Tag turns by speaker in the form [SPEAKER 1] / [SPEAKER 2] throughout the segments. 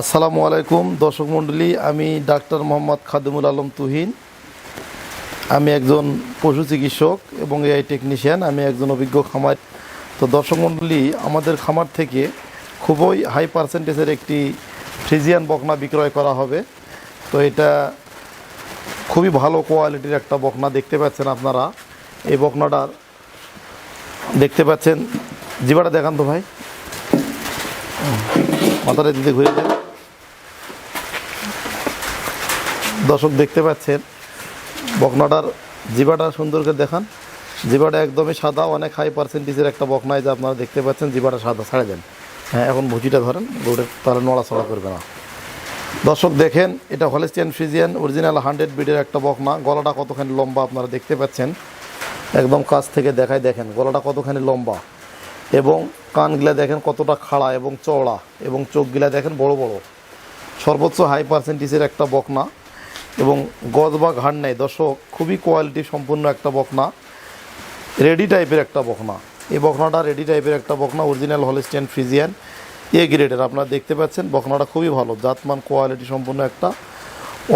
[SPEAKER 1] আসসালামু আলাইকুম, দর্শক মণ্ডলী, আমি ডাক্তার মোহাম্মদ খাদিমুল আলম তুহিন। আমি একজন পশু চিকিৎসক এবং এআই টেকনিশিয়ান, আমি একজন অভিজ্ঞ খামার। তো দর্শক মণ্ডলী, আমাদের খামার থেকে খুবই হাই পার্সেন্টেজের একটি ফ্রিজিয়ান বকনা বিক্রয় করা হবে। তো এটা খুবই ভালো কোয়ালিটির একটা বকনা দেখতে পাচ্ছেন আপনারা। এই বকনাটার দেখতে পাচ্ছেন। জিবাটা দেখান তো ভাই। মাথাটা দিতে ঘুরে দেন। দর্শক দেখতে পাচ্ছেন, বকনাটার জিবাটা সুন্দর করে দেখান। জিবাটা একদমই সাদা, অনেক হাই পার্সেন্টেজের একটা বকনায় যে আপনারা দেখতে পাচ্ছেন জিবাটা সাদা, ছাড়ে দেন। হ্যাঁ এখন ভুজিটা ধরেন রোডের তাহলে নড়াচড়া করবে না। দর্শক দেখেন, এটা হলেস্টিয়ান ফ্রিজিয়ান অরিজিনাল হান্ড্রেড বিডের একটা বকনা। গলাটা কতখানি লম্বা আপনারা দেখতে পাচ্ছেন। একদম কাছ থেকে দেখায় দেখেন, গলাটা কতখানি লম্বা। এবং কানগুলা দেখেন কতটা খাড়া এবং চওড়া, এবং চোখগুলা দেখেন বড় বড়। সর্বোচ্চ হাই পার্সেন্টেজের একটা বকনা। এবং গজ বা ঘাড় নেই। দর্শক, খুবই কোয়ালিটি সম্পূর্ণ একটা বকনা রেডি টাইপের একটা বকনা এই বকনাটা রেডি টাইপের একটা বকনা অরিজিনাল হলিস্টিয়ান ফ্রিজিয়ান এ গ্রেডের আপনারা দেখতে পাচ্ছেন বকনাটা খুবই ভালো। জাতমান কোয়ালিটি সম্পূর্ণ একটা,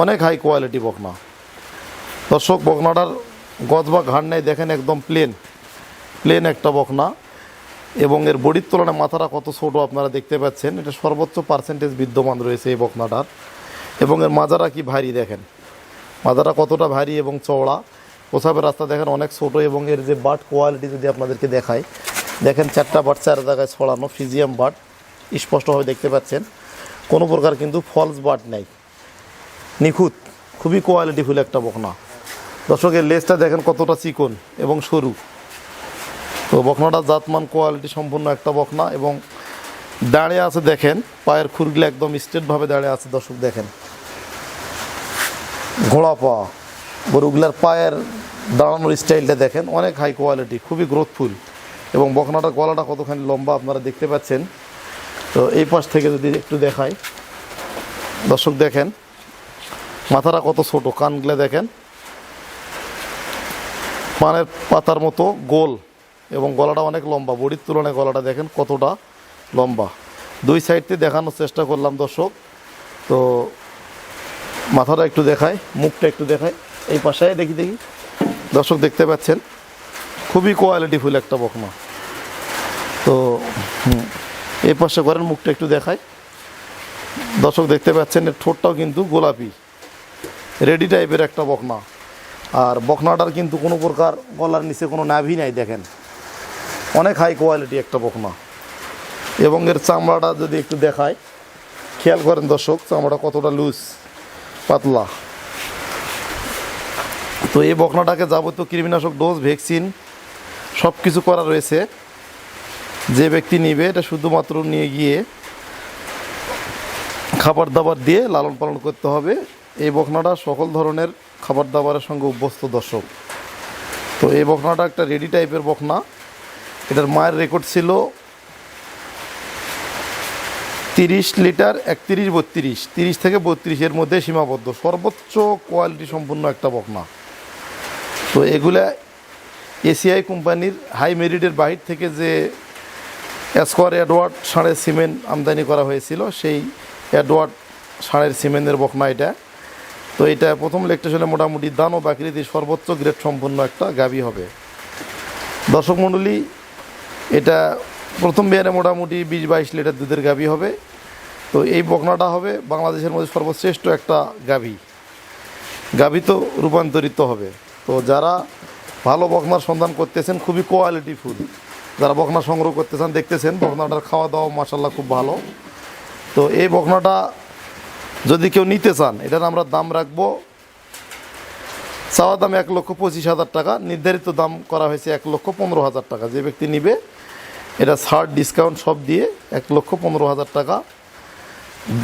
[SPEAKER 1] অনেক হাই কোয়ালিটি বকনা দর্শক বকনাটার গজ বা ঘাড় নেই, দেখেন একদম প্লেন প্লেন একটা বকনা এবং এর বডির তুলনায় মাথাটা কত ছোট আপনারা দেখতে পাচ্ছেন। এটা সর্বোচ্চ পার্সেন্টেজ বিদ্যমান রয়েছে এই বকনাটার এবং এর মাজারা কি ভারী দেখেন? মাজারা কতটা ভারী এবং চওড়া? প্রসাবের রাস্তা দেখেন অনেক ছোট এবং এর যে বাট কোয়ালিটি যদি আপনাদেরকে দেখায় দেখেন চারটা বাট, চার জায়গায় ছড়ানো ফিজিয়াম বাট, স্পষ্টভাবে দেখতে পাচ্ছেন। কোনো প্রকার কিন্তু ফলস বাট নেই। নিখুঁত, খুবই কোয়ালিটি কোয়ালিটিফুল একটা বকনা। দর্শকের লেজটা দেখেন কতটা চিকন এবং সরু। তো বকনাটা জাতমান কোয়ালিটি সম্পূর্ণ একটা বকনা এবং দাঁড়িয়ে আছে দেখেন, পায়ের খুরগুলো একদম স্ট্রেটভাবে দাঁড়িয়ে আছে, দর্শক দেখেন। ঘোড়া পা, গরুগুলার পায়ের দাঁড়ানোর স্টাইলটা দেখেন, অনেক হাই কোয়ালিটি খুবই গ্রোথফুল এবং বকনাটার গলাটা কতখানি লম্বা আপনারা দেখতে পাচ্ছেন। তো এই পাশ থেকে যদি একটু দেখাই, দর্শক দেখেন, মাথাটা কত ছোট, কানগুলো দেখেন। পানের পাতার মতো গোল, এবং গলাটা অনেক লম্বা, বডির তুলনায় গলাটা দেখেন কতটা লম্বা। দুই সাইড থেকে দেখানোর চেষ্টা করলাম দর্শক। তো মাথাটা একটু দেখায় মুখটা একটু দেখায় এই পাশে দেখি দেখি। দর্শক দেখতে পাচ্ছেন, খুবই কোয়ালিটিফুল একটা বকনা। তো এই পাশে করেন মুখটা একটু দেখায় দর্শক দেখতে পাচ্ছেন, এর ঠোঁটটাও কিন্তু গোলাপি। রেডি টাইপের একটা বকনা। আর বকনাটার কিন্তু কোনো প্রকার গলার নিচে কোনো নাভি নাই, দেখেন। অনেক হাই কোয়ালিটি একটা বকনা। এবং এর চামড়াটা যদি একটু দেখায় খেয়াল করেন দর্শক, চামড়াটা কতটা লুজ পাতলা। তো এই বকনাটাকে যাবতীয় কৃমিনাশক ডোজ ভ্যাকসিন সব কিছু করা রয়েছে। যে ব্যক্তি নিবে, এটা শুধুমাত্র নিয়ে গিয়ে খাবার দাবার দিয়ে লালন পালন করতে হবে। এই বকনাটা সকল ধরনের খাবার দাবারের সঙ্গে অভ্যস্ত দর্শক। তো এই বকনাটা একটা রেডি টাইপের বকনা। এটার মায়ের রেকর্ড ছিল তিরিশ লিটার, একত্রিশ, বত্রিশ। তিরিশ থেকে বত্রিশের মধ্যে সীমাবদ্ধ। সর্বোচ্চ কোয়ালিটি সম্পূর্ণ একটা বকনা। তো এগুলা এসিআই কোম্পানির হাই মেরিটের বাহির থেকে যে স্কোয়ার অ্যাডওয়ার্ড ষাঁড়ের সিমেন্ট আমদানি করা হয়েছিল, সেই অ্যাডওয়ার্ড ষাঁড়ের সিমেন্টের বকনা এটা। তো এটা প্রথম লেকটেশনে মোটামুটি দান ও বাকৃতি সর্বোচ্চ গ্রেড সম্পন্ন একটা গাবি হবে। দর্শক মণ্ডলী, এটা প্রথম বিয়ারে মোটামুটি বিশ বাইশ লিটার দুধের গাভী হবে। তো এই বকনাটা হবে বাংলাদেশের মধ্যে সর্বশ্রেষ্ঠ একটা গাভী। গাভী তো রূপান্তরিত হবে। তো যারা ভালো বকনার সন্ধান করতেছেন, খুবই কোয়ালিটি ফুল। যারা বকনা সংগ্রহ করতেছেন, দেখতেছেন, বকনাটার খাওয়া দাওয়া মাসাল্লাহ খুব ভালো। তো এই বকনাটা যদি কেউ নিতে চান, এটার আমরা দাম রাখব চাওয়া দাম এক লক্ষ পঁচিশ হাজার টাকা। নির্ধারিত দাম করা হয়েছে এক লক্ষ পনেরো হাজার টাকা। যে ব্যক্তি নিবে এটা ছাড় ডিসকাউন্ট সব দিয়ে এক লক্ষ পনেরো হাজার টাকা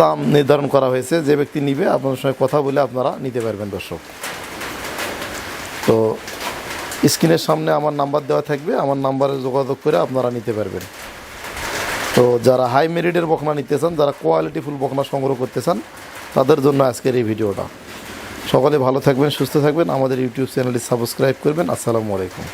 [SPEAKER 1] দাম নির্ধারণ করা হয়েছে। যে ব্যক্তি নিবে আপনার সঙ্গে কথা বলে আপনারা নিতে পারবেন দর্শক। তো স্ক্রিনের সামনে আমার নাম্বার দেওয়া থাকবে, আমার নাম্বারে যোগাযোগ করে আপনারা নিতে পারবেন। তো যারা হাই মেরিটের বকনা নিতে চান, যারা কোয়ালিটিফুল বকনা সংগ্রহ করতে চান, তাদের জন্য আজকের এই ভিডিওটা। সকলে ভালো থাকবেন, সুস্থ থাকবেন, আমাদের ইউটিউব চ্যানেলটি সাবস্ক্রাইব করবেন। আসসালামু আলাইকুম।